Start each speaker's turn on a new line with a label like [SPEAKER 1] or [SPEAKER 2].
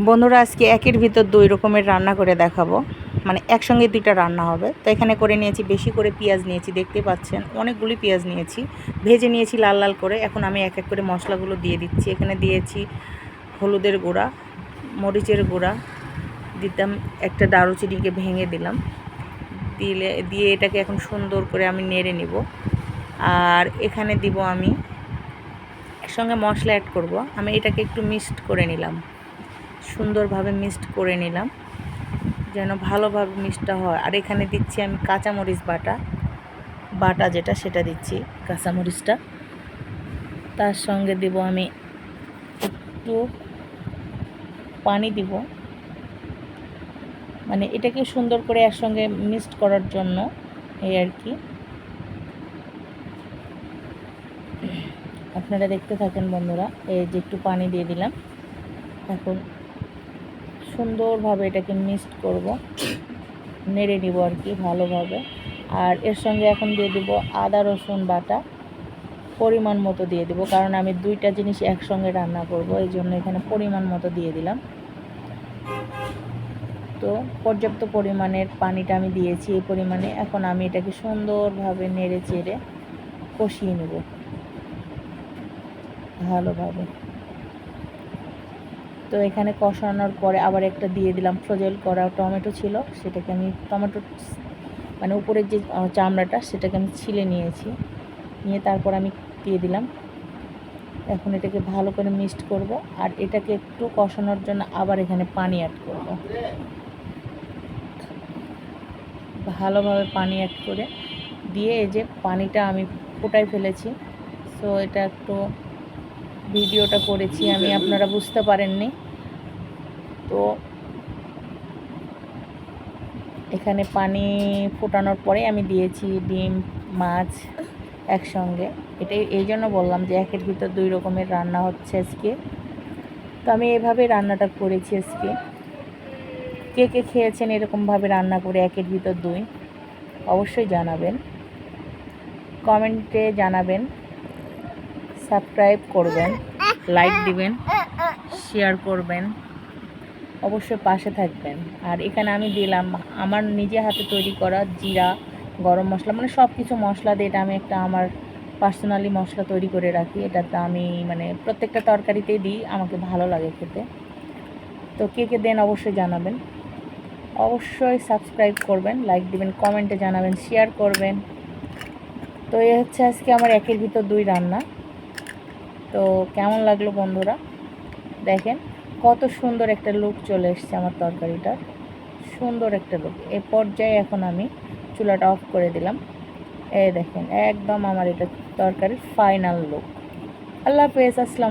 [SPEAKER 1] বন্ধুরা, আজকে একের ভিতর দুই রকমের রান্না করে দেখাবো। মানে একসঙ্গে দুইটা রান্না হবে। তো এখানে করে নিয়েছি, বেশি করে পেঁয়াজ নিয়েছি, দেখতে পাচ্ছেন? অনেকগুলি পেঁয়াজ নিয়েছি। ভেজে নিয়েছি লাল লাল করে। এখন আমি এক এক করে মশলাগুলো দিয়ে দিচ্ছি। এখানে দিয়েছি হলুদের গুঁড়া, মরিচের গুঁড়া, দিতাম একটা দারুচিনিকে ভেঙে দিলাম। দিলে, দিয়ে এটাকে এখন সুন্দর করে আমি নেড়ে নিব। আর এখানে দিব আমি একসঙ্গে মশলা অ্যাড করব। আমি এটাকে একটু মিক্সড করে নিলাম। সুন্দরভাবে মিক্সড করে নিলাম, যেন ভালোভাবে মিক্সটা হয়। আর এখানে দিচ্ছি আমি কাঁচামরিচ বাটা বাটা যেটা সেটা দিচ্ছি, কাঁচামরিচটা। তার সঙ্গে দিব আমি একটু পানি দিব। মানে এটাকে সুন্দর করে একসঙ্গে মিক্সড করার জন্য এই আর কি। আপনারা দেখতে থাকেন বন্ধুরা, এই যে একটু পানি দিয়ে দিলাম। এখন সুন্দরভাবে এটাকে মিক্সড করব। নেড়ে নিব আর কি ভালোভাবে। আর এর সঙ্গে এখন দিয়ে দিব আদা, রসুন বাটা। পরিমাণ মতো দিয়ে দিব, কারণ আমি দুইটা জিনিস একসঙ্গে রান্না করব, এই জন্য এখানে পরিমাণ মতো দিয়ে দিলাম। তো পর্যাপ্ত পরিমাণের পানিটা আমি দিয়েছি, এই পরিমাণে। এখন আমি এটাকে সুন্দরভাবে নেড়ে চেড়ে কষিয়ে নেব। ভালোভাবে। তো এখানে কষানোর পরে আবার একটা দিয়ে দিলাম। ফ্রোজেল করা টমেটো ছিল, সেটাকে আমি টমেটো মানে উপরের যে চামড়াটা, সেটাকে আমি ছিলে নিয়েছি। নিয়ে তারপর আমি দিয়ে দিলাম। এখন এটাকে ভালো করে মিক্সড করব আর এটাকে একটু কষানোর জন্য আবার এখানে পানি অ্যাড করব। ভালোভাবে পানি অ্যাড করে দিয়ে এই যে পানিটা আমি ফোটাই ফেলেছি। সো এটা একটু ভিডিওটা করেছি, আমি আপনারা বুঝতে পারেননি। তো এখানে পানি ফোটানোর পরে আমি দিয়েছি ডিম, মাছ একসঙ্গে। এটাই, এই জন্য বললাম যে একের ভিতর দুই রকমের রান্না হচ্ছে আজকে। তো আমি এভাবে রান্নাটা করেছি আজকে। কে কে খেয়েছেন এরকমভাবে রান্না করে একের ভিতর দুই, অবশ্যই জানাবেন। কমেন্টে জানাবেন, সাবস্ক্রাইব করবেন, লাইক দিবেন, শেয়ার করবেন। অবশ্যই পাশে থাকবেন। আর এখানে আমি দিলাম আমার নিজে হাতে তৈরি করা জিরা, গরম মশলা মানে সব কিছু মশলা দিয়ে এটা আমি একটা আমার পার্সোনালি মশলা তৈরি করে রাখি। এটাতে আমি মানে প্রত্যেকটা তরকারিতেই দিই, আমাকে ভালো লাগে খেতে। তো কে কে দেন অবশ্যই জানাবেন। অবশ্যই সাবস্ক্রাইব করবেন লাইক দিবেন কমেন্টে জানাবেন শেয়ার করবেন। তো এ হচ্ছে আজকে আমার একের ভিতর দুই রান্না। তো কেমন লাগল বন্ধুরা? দেখেন। কত সুন্দর একটা লুক চলে এসছে আমার তরকারিটা সুন্দর একটা লুক এ পর্যায়ে এখন আমি চুলাটা অফ করে দিলাম। এ দেখেন, একদম আমার এটা তরকারির ফাইনাল লুক আল্লাহ হাফেজ, আসসালাম